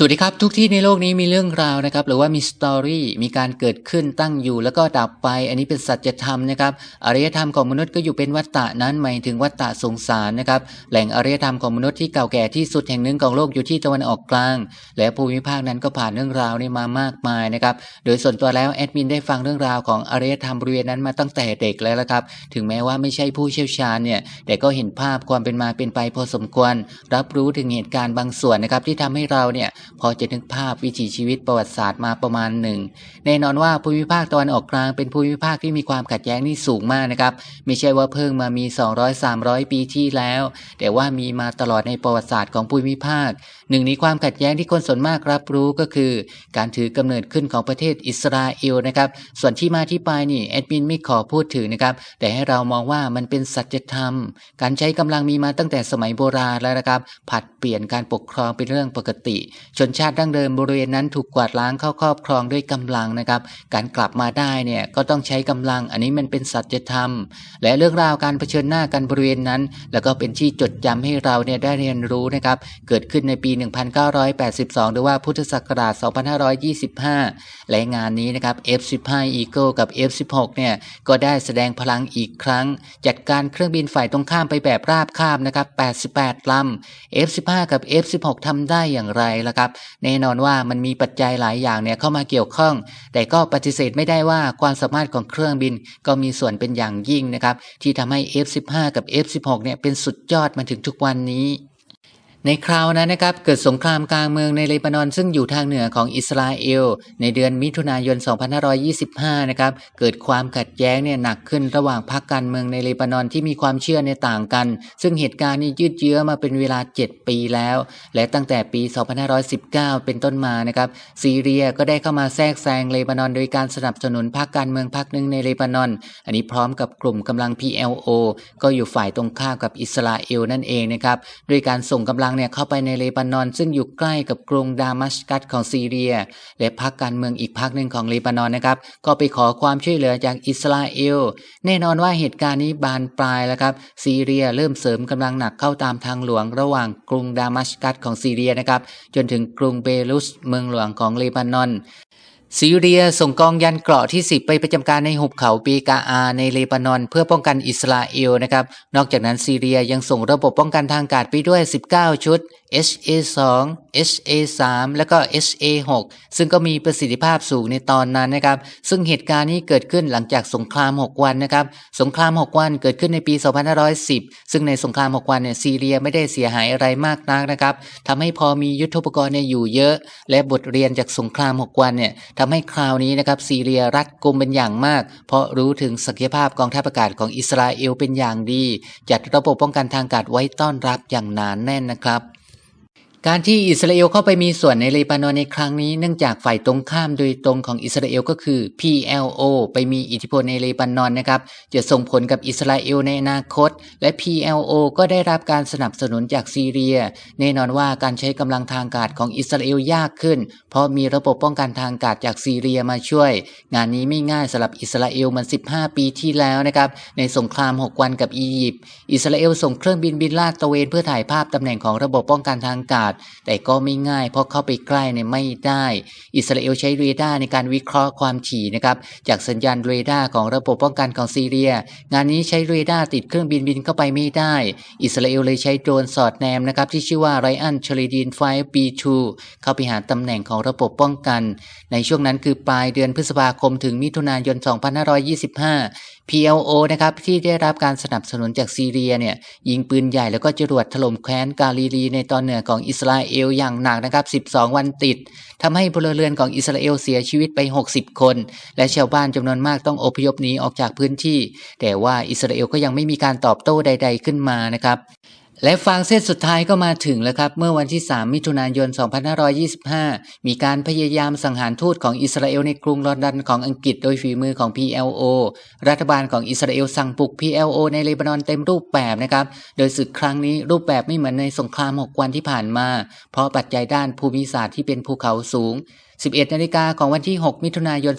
สวัสดีครับ ทุกที่ในโลกนี้มีเรื่องราวนะครับ หรือว่ามีสตอรี่มีการเกิดขึ้นตั้งอยู่ แล้วก็ดับไป อันนี้เป็นสัจธรรมนะครับอารยธรรมของมนุษย์ก็อยู่เป็นวัฏฏะนั้นหมายถึงวัฏฏะสงสารนะครับแหล่งอารยธรรมของมนุษย์ที่เก่าแก่ที่สุดแห่งหนึ่งของโลกอยู่ที่ตะวันออกกลาง และภูมิภาคนั้นก็ผ่านเรื่องราวนี้มามากมายนะครับโดยส่วนตัวแล้วแอดมินได้ฟังเรื่องราวของอารยธรรมบริเวณนั้นมาตั้งแต่เด็กแล้วละครับ ถึงแม้ว่าไม่ใช่ผู้เชี่ยวชาญเนี่ยแต่ก็เห็นภาพความเป็นมาเป็นไปพอสมควร รับรู้ถึงเหตุการณ์บางส่วนนะครับที่ทำให้เราเนี่ยพอจะนึกภาพวิถีชีวิตประวัติศาสตร์มาประมาณหนึ่งแน่นอนว่าภูมิภาคตะวันออกกลางเป็นภูมิภาคที่มีความขัดแย้งนี่สูงมากนะครับ ไม่ใช่ว่าเพิ่งมามี 200-300 ปีที่แล้ว แต่ว่ามีมาตลอดในประวัติศาสตร์ของภูมิภาคหนึ่งในความขัดแย้งที่คนส่วนมากรับรู้ก็คือ การถือกำเนิดขึ้นของประเทศอิสราเอลนะครับส่วนที่มาที่ไปนี่แอดมินไม่ขอพูดถึงนะครับแต่ให้เรามองว่ามันเป็นสัจธรรม การใช้กำลังมีมาตั้งแต่สมัยโบราณแล้วนะครับผัดเปลี่ยนการปกครองเป็นเรื่องปกติชนชาติดั้งเดิมบริเวณนั้นถูกกวาดล้างเข้าครอบครองด้วยกำลังนะครับ การกลับมาได้เนี่ยก็ต้องใช้กำลัง อันนี้มันเป็นสัจธรรม และเรื่องราวการเผชิญหน้ากันบริเวณนั้น แล้วก็เป็นที่จดจำให้เราเนี่ยได้เรียนรู้นะครับ เกิดขึ้นในปี 1982 หรือว่าพุทธศักราช 2525 และงานนี้นะครับ F15 Eagle กับ F16 เนี่ยก็ได้แสดงพลังอีกครั้ง จัดการเครื่องบินฝ่ายตรงข้ามไปแบบราบคาบนะครับ 88ลำ F15 กับ F16 ทำได้อย่างไรล่ะครับแน่นอนว่ามันมีปัจจัยหลายอย่างเนี่ยเข้ามาเกี่ยวข้อง แต่ก็ปฏิเสธไม่ได้ว่าความสามารถของเครื่องบินก็มีส่วนเป็นอย่างยิ่งนะครับที่ทำให้ F15 กับ F16 เนี่ยเป็นสุดยอดมาถึงทุกวันนี้ ในคราวนั้นนะครับเกิดสงครามกลางเมืองในเลบานอน ซึ่งอยู่ทางเหนือของอิสราเอล ในเดือนมิถุนายน 2525 นะครับเกิดความขัดแย้งเนี่ยหนักขึ้นระหว่างพรรคการเมืองในเลบานอนที่มีความเชื่อในต่างกัน ซึ่งเหตุการณ์นี้ยืดเยื้อมาเป็นเวลา 7 ปีแล้ว และตั้งแต่ปี 2519 เป็นต้นมานะครับซีเรียก็ได้เข้ามาแทรกแซงเลบานอน โดยการสนับสนุนพรรคการเมืองพรรคหนึ่งในเลบานอน อันนี้พร้อมกับกลุ่มกำลัง PLO ก็อยู่ฝ่ายตรงข้ามกับอิสราเอลนั่นเองนะครับด้วยการส่งกำลังเนี่ยเข้าไปในเลบานอน ซึ่งอยู่ใกล้กับกรุงดามัสกัสของซีเรีย และพรรคการเมืองอีกพรรคหนึ่งของเลบานอนนะครับ ก็ไปขอความช่วยเหลือจากอิสราเอล แน่นอนว่าเหตุการณ์นี้บานปลายแล้วครับ ซีเรียเริ่มเสริมกำลังหนักเข้าตามทางหลวงระหว่างกรุงดามัสกัสของซีเรียนะครับ จนถึงกรุงเบรุสเมืองหลวงของเลบานอน ซีเรียส่งกองยันเกราะที่ 10 ไปประจำการในหุบเขาปีกาอาในเลบานอน เพื่อป้องกันอิสราเอลนะครับ นอกจากนั้นซีเรียยังส่งระบบป้องกันทางอากาศไปด้วย 19 ชุด HA2 HA3 แล้วก็ HA6 ซึ่งก็มีประสิทธิภาพสูงในตอนนั้นนะครับ ซึ่งเหตุการณ์นี้เกิดขึ้นหลังจากสงคราม 6 วันนะครับ สงคราม 6 วันเกิดขึ้นในปี 2510 ซึ่งในสงคราม 6 วันเนี่ยซีเรียไม่ได้เสียหายอะไรมากนักนะครับทำให้พอมียุทธปกรณ์เนี่ยอยู่เยอะ และบทเรียนจากสงคราม 6 วันเนี่ยทำให้คราวนี้นะครับซีเรียรัดกุมเป็นอย่างมาก เพราะรู้ถึงศักยภาพกองทัพอากาศของอิสราเอลเป็นอย่างดี จัดระบบป้องกันทางอากาศไว้ต้อนรับอย่างหนานแน่นนะครับ การที่อิสราเอลเข้าไปมีส่วนในเลบานอนในครั้งนี้เนื่องจากฝ่ายตรงข้ามโดยตรงของอิสราเอลก็คือ PLO ไปมีอิทธิพลในเลบานอนนะครับ จะส่งผลกับอิสราเอลในอนาคต และ PLO ก็ได้รับการสนับสนุนจากซีเรีย แน่นอนว่าการใช้กำลังทางกาศของอิสราเอลยากขึ้น เพราะมีระบบป้องกันทางกาศจากซีเรียมาช่วย งานนี้ไม่ง่ายสำหรับอิสราเอลมัน 15 ปีที่แล้วนะครับในสงคราม 6 วันกับอียิปต์อิสราเอลส่งเครื่องบินบินลาดตระเวนเพื่อถ่ายภาพตำแหน่งของระบบป้องกันทางกาศแต่ก็ไม่ง่าย เพราะเข้าไปใกล้เนี่ยไม่ได้ อิสราเอลใช้เรดาร์ในการวิเคราะห์ความถี่นะครับจากสัญญาณเรดาร์ของระบบป้องกันของซีเรีย งานนี้ใช้เรดาร์ติดเครื่องบินบินเข้าไปไม่ได้ อิสราเอลเลยใช้โดรนสอดแนมนะครับที่ชื่อว่าไรอันเชลิดีนไฟ B2 เข้าไปหาตำแหน่งของระบบป้องกัน ในช่วงนั้นคือปลายเดือนพฤษภาคมถึงมิถุนายน 2525 PLO นะครับที่ได้รับการสนับสนุนจากซีเรียเนี่ยยิงปืนใหญ่แล้วก็จรวดถล่มแคว้นกาลิลีในตอนเหนือของอิสราเอลอย่างหนักนะครับ 12 วันติดทำให้พลเรือนของอิสราเอลเสียชีวิตไป 60 คน และชาวบ้านจำนวนมากต้องอพยพหนีออกจากพื้นที่ แต่ว่าอิสราเอลก็ยังไม่มีการตอบโต้ใด ๆขึ้นมานะครับ และฟางเส้นสุดท้ายก็มาถึงแล้วครับ เมื่อวันที่ 3 มิถุนายน 2525 มีการพยายามสังหารทูตของอิสราเอลในกรุงลอนดอนของอังกฤษโดยฝีมือของ PLO รัฐบาลของอิสราเอลสั่งปลุก PLO ในเลบานอนเต็มรูปแบบนะครับ โดยศึกครั้งนี้รูปแบบไม่เหมือนในสงคราม 6 วันที่ผ่านมา เพราะปัจจัยด้านภูมิศาสตร์ที่เป็นภูเขาสูง 11นาฬิกาของวันที่ 6 มิถุนายน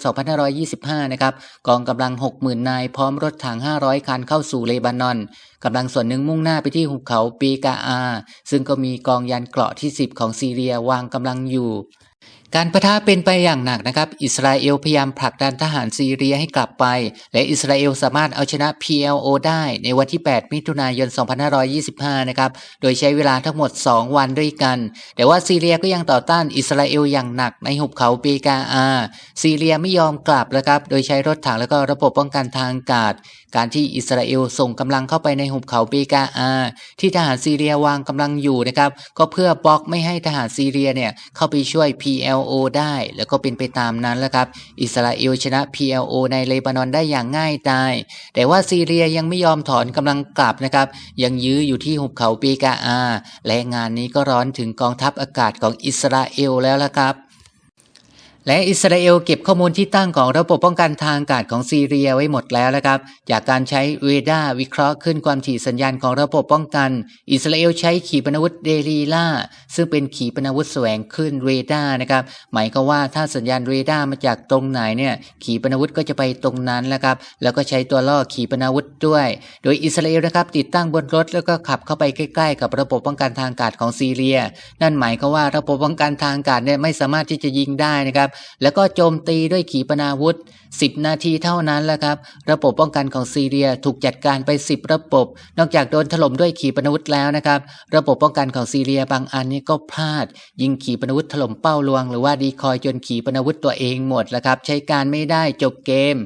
2525 นะครับ กองกำลัง 60,000 นายพร้อมรถถัง 500 คันเข้าสู่เลบานอนกำลังส่วนหนึ่งมุ่งหน้าไปที่หุบเขาปีกาอา ซึ่งก็มีกองยันเกราะที่ 10 ของซีเรียวางกำลังอยู่ การประทะเป็นไปอย่างหนักนะครับ อิสราเอลพยายามผลักดันทหารซีเรียให้กลับไป และอิสราเอลสามารถเอาชนะ PLO ได้ในวันที่ 8 มิถุนายน 2525 นะครับ โดยใช้เวลาทั้งหมด 2 วันด้วยกัน แต่ว่าซีเรียก็ยังต่อต้านอิสราเอลอย่างหนักในหุบเขาเบกาอา ซีเรียไม่ยอมกลับนะครับ โดยใช้รถถังและก็ระบบป้องกันทางอากาศ การที่อิสราเอลส่งกำลังเข้าไปในหุบเขาเบกาอา ที่ทหารซีเรียวางกำลังอยู่นะครับ ก็เพื่อบล็อกไม่ให้ทหารซีเรียเนี่ยเข้าไปช่วย PLO PLO ได้ แล้วก็เป็นไปตามนั้นแล้วครับ อิสราเอลชนะ PLO ในเลบานอนได้อย่างง่ายดายแต่ว่าซีเรียยังไม่ยอมถอนกำลังกลับนะครับ ยังยื้ออยู่ที่หุบเขาปีกาอา และงานนี้ก็ร้อนถึงกองทัพอากาศของอิสราเอลแล้วละครับ และอิสราเอลเก็บข้อมูลที่ตั้งของระบบป้องกันทางอากาศของซีเรียไว้หมดแล้วนะครับ จากการใช้เรดาร์วิเคราะห์ขึ้นความถี่สัญญาณของระบบป้องกัน อิสราเอลใช้ขีปนาวุธเดลีล่าซึ่งเป็นขีปนาวุธแสวงขึ้นเรดาร์นะครับ หมายก็ว่าถ้าสัญญาณเรดาร์มาจากตรงไหนเนี่ยขีปนาวุธก็จะไปตรงนั้นแหละครับ แล้วก็ใช้ตัวล่อขีปนาวุธด้วย โดยอิสราเอลนะครับติดตั้งบนรถแล้วก็ขับเข้าไปใกล้ ๆ กับระบบป้องกันทางอากาศของซีเรีย นั่นหมายก็ว่าระบบป้องกันทางอากาศเนี่ยไม่สามารถที่จะยิงได้นะครับแล้วก็โจมตีด้วยขีปนาวุธ10 นาทีเท่านั้นแหละครับ ระบบป้องกันของซีเรียถูกจัดการไป 10 ระบบ นอกจากโดนถล่มด้วยขีปนาวุธแล้วนะครับ ระบบป้องกันของซีเรียบางอันนี้ก็พลาด ยิงขีปนาวุธถล่มเป้าลวง หรือว่าดีคอยจนขีปนาวุธตัวเองหมดแล้วครับ ใช้การไม่ได้จบเกม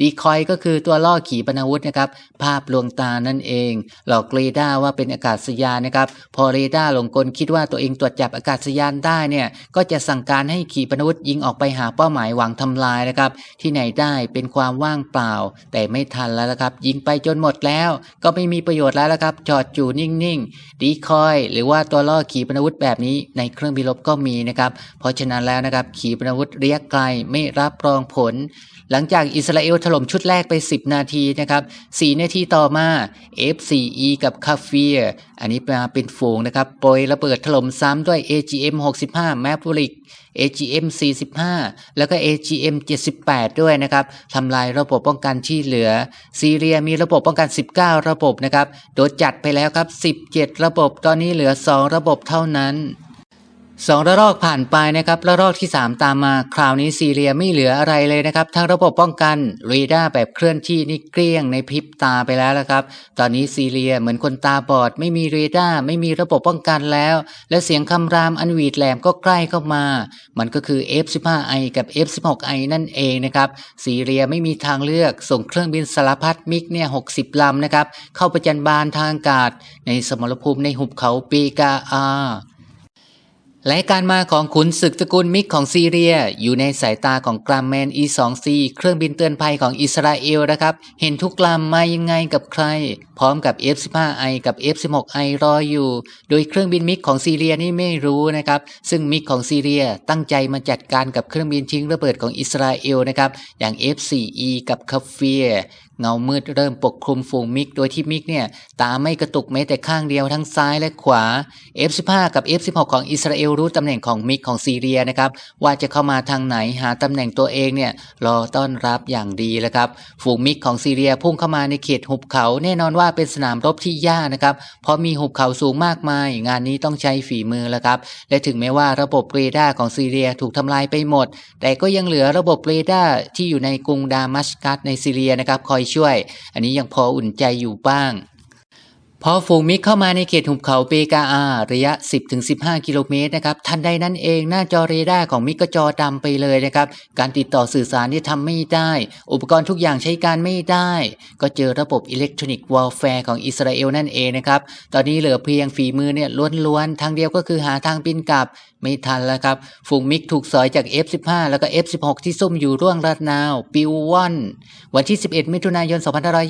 ดีคอยก็คือตัวล่อขีปนาวุธนะครับ ภาพลวงตานั่นเอง หลอกเรดาร์ว่าเป็นอากาศยานนะครับ พอเรดาร์หลงกลคิดว่าตัวเองตรวจจับอากาศยานได้เนี่ย ก็จะสั่งการให้ขีปนาวุธยิงออกไปหาเป้าหมายหวังทำลายนะครับ ที่ไหนได้เป็นความว่างเปล่า แต่ไม่ทันแล้วละครับ ยิงไปจนหมดแล้ว ก็ไม่มีประโยชน์แล้วละครับจอดอยู่นิ่งๆดีคอย หรือว่าตัวล่อขีปนาวุธแบบนี้ในเครื่องบินรบก็มีนะครับ เพราะฉะนั้นแล้วนะครับ ขีปนาวุธระยะไกลไม่รับรองผล หลังจากอิสราเอลถล่มชุดแรกไป 10 นาทีนะครับ4นาทีต่อมา F4E กับคาเฟียอันนี้มาเป็นฝูงนะครับโปรยระเบิดถล่มซ้ำด้วย AGM 65 Maverick AGM 45 แล้วก็ AGM 78 ด้วยนะครับทำลายระบบป้องกันที่เหลือ ซีเรียมีระบบป้องกัน 19 ระบบนะครับ โดยจัดไปแล้วครับ 17 ระบบ ตอนนี้เหลือ 2 ระบบเท่านั้น สองระลอกผ่านไปนะครับระลอกที่ 3 ตามมาคราวนี้ซีเรียไม่เหลืออะไรเลยนะครับทั้งระบบป้องกันเรดาร์แบบเคลื่อนที่นี่เกลี้ยงในพริบตาไปแล้วละครับ ตอนนี้ซีเรียเหมือนคนตาบอด ไม่มีเรดาร์ไม่มีระบบป้องกันแล้ว และเสียงคำรามอันหวีดแหลมก็ใกล้เข้ามา มันก็คือ F15I กับ F16I นั่นเองนะครับซีเรียไม่มีทางเลือกส่งเครื่องบินสารพัดมิกเนี่ย60ลำนะครับเข้าประจันบานทางอากาศ ในสมรภูมิในหุบเขาปีกาอา และการมาของขุนศึกตระกูลมิกของซีเรีย อยู่ในสายตาของกรามแมน E2C เครื่องบินเตือนภัยของอิสราเอลนะครับ เห็นทุกลำมายังไงกับใคร พร้อมกับ F15I กับ F16I รออยู่ โดยเครื่องบินมิกของซีเรียนี่ไม่รู้นะครับ ซึ่งมิกของซีเรียตั้งใจมาจัดการกับเครื่องบินทิ้งระเบิดของอิสราเอลนะครับ อย่าง F4E กับคาเฟีย เงามืดเริ่มปกคลุมฝูงมิก โดยที่มิกเนี่ย ตาไม่กระตุกแม้แต่ข้างเดียวทั้งซ้ายและขวา F15 กับ F16 ของอิสราเอลรู้ตำแหน่งของมิกของซีเรียนะครับ ว่าจะเข้ามาทางไหนหาตำแหน่งตัวเองเนี่ย รอต้อนรับอย่างดีแล้วครับ ฝูงมิกของซีเรียพุ่งเข้ามาในเขตหุบเขา แน่นอนว่าเป็นสนามรบที่ยากนะครับ เพราะมีหุบเขาสูงมากมาย งานนี้ต้องใช้ฝีมือแล้วครับ และถึงแม้ว่าระบบเรดาร์ของซีเรียถูกทำลายไปหมด แต่ก็ยังเหลือระบบเรดาร์ที่อยู่ในกรุงดามัสกัสในซีเรียนะครับคอยช่วย อันนี้ยังพออุ่นใจอยู่บ้าง พอฝูงมิกเข้ามาในเขตหุบเขาเปกาอาระยะ 10-15 กิโลเมตรนะครับทันใดนั้นเองหน้าจอเรดาร์ของมิกก็จอดำไปเลยนะครับ การติดต่อสื่อสารที่ทำไม่ได้ อุปกรณ์ทุกอย่างใช้การไม่ได้ ก็เจอระบบอิเล็กทรอนิกส์วอลแฟร์ของอิสราเอลนั่นเองนะครับ ตอนนี้เหลือเพียงฝีมือเนี่ยล้วนๆ ทางเดียวก็คือหาทางบินกลับไม่ทันแล้วครับ ฝูงมิกถูกสอยจาก F15 แล้วก็ F16 ที่ซุ่มอยู่ร่วงรัดนาว ปิวว่อนวันที่ 11 มิถุนายน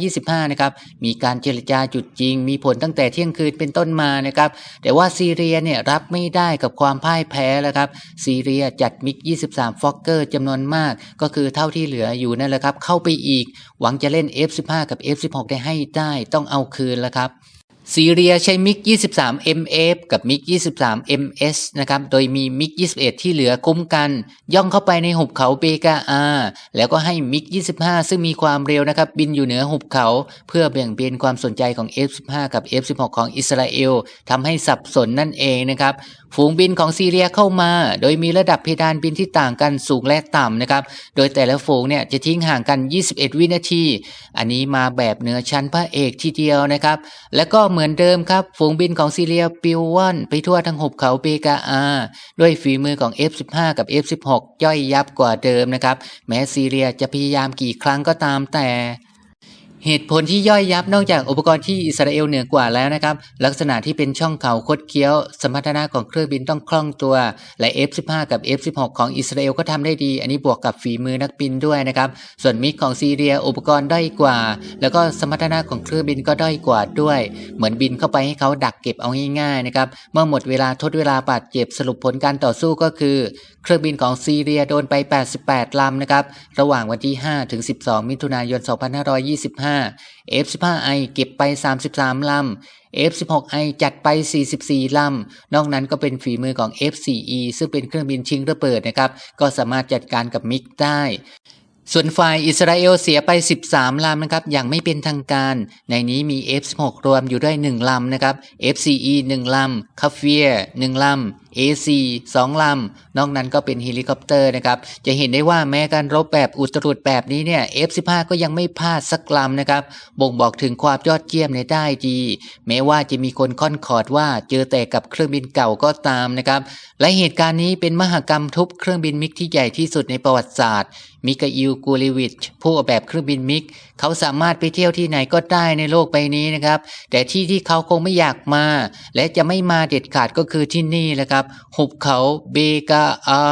2525 นะครับมีการเจรจาจุดจริงมีผลตั้งแต่เที่ยงคืนเป็นต้นมานะครับ แต่ว่าซีเรียเนี่ยรับไม่ได้กับความพ่ายแพ้แล้วครับ ซีเรียจัดมิก 23 ฟอกเกอร์จำนวนมาก ก็คือเท่าที่เหลืออยู่นั่นแหละครับ เข้าไปอีก หวังจะเล่น F15 กับ F16 ได้ให้ได้ ต้องเอาคืนแล้วครับ ซีเรียใช้มิก 23 MF กับมิก 23 MS นะครับ โดยมีมิก 21 ที่เหลือคุ้มกัน ย่องเข้าไปในหุบเขาเบกาอา แล้วก็ให้มิก 25 ซึ่งมีความเร็วนะครับ บินอยู่เหนือหุบเขา เพื่อเบี่ยงเบนความสนใจของ F15 กับ F16 ของอิสราเอลทำให้สับสนนั่นเองนะครับ ฝูงบินของซีเรียเข้ามา โดยมีระดับเพดานบินที่ต่างกันสูงและต่ำนะครับ โดยแต่ละฝูงเนี่ยจะทิ้งห่างกัน 21 วินาที อันนี้มาแบบเหนือชั้นพระเอกทีเดียวนะครับ แล้วก็เหมือนเดิมครับ ฝูงบินของซีเรียปิวว่อนไปทั่วทั้งหุบเขาเบกาอา ด้วยฝีมือของ F15 กับ F16 ย่อยยับกว่าเดิมนะครับ แม้ซีเรียจะพยายามกี่ครั้งก็ตามแต่ เหตุผลที่ย่อยยับนอกจากอุปกรณ์ที่อิสราเอลเหนือกว่าแล้วนะครับ ลักษณะที่เป็นช่องเขาคดเคี้ยว สมรรถนะของเครื่องบินต้องคล่องตัว และ F15 กับ F16 ของอิสราเอลก็ทำได้ดี อันนี้บวกกับฝีมือนักบินด้วยนะครับ ส่วนมิกของซีเรียอุปกรณ์ด้อยกว่า แล้วก็สมรรถนะของเครื่องบินก็ด้อยกว่าด้วย เหมือนบินเข้าไปให้เขาดักเก็บเอาง่ายๆนะครับเมื่อหมดเวลาทดเวลาบาดเจ็บสรุปผลการต่อสู้ก็คือ เครื่องบินของซีเรียโดนไป 88ลำนะครับระหว่างวันที่5ถึง12 มิถุนายน 2525 F15I เก็บไป 33 ลำ F16I จัดไป 44 ลำ นอกนั้นก็เป็นฝีมือของ F4E ซึ่งเป็นเครื่องบินชิงระเบิดนะครับ ก็สามารถจัดการกับมิกได้ ส่วนฝ่ายอิสราเอลเสียไป 13 ลำนะครับ อย่างไม่เป็นทางการ ในนี้มี F16 รวมอยู่ด้วย 1 ลำนะครับ FCE 1 ลำคาเฟีย1 ลำ AC 2 ลำ นอกนั้นก็เป็นเฮลิคอปเตอร์นะครับ จะเห็นได้ว่าแม้การรบแบบอุตรุดแบบนี้เนี่ย F15 ก็ยังไม่พลาดสักลำนะครับ บ่งบอกถึงความยอดเยี่ยมในได้ดี แม้ว่าจะมีคนค่อนขอดว่าเจอแต่กับเครื่องบินเก่าก็ตามนะครับ และเหตุการณ์นี้เป็นมหกรรมทุบเครื่องบินมิกที่ใหญ่ที่สุดในประวัติศาสตร์ มิกาอิลกูลิวิช ผู้ออกแบบเครื่องบินมิก เขาสามารถไปเที่ยวที่ไหนก็ได้ในโลกใบนี้นะครับ แต่ที่ที่เขาคงไม่อยากมา และจะไม่มาเด็ดขาดก็คือที่นี่แหละครับ หุบเขาเบกาอา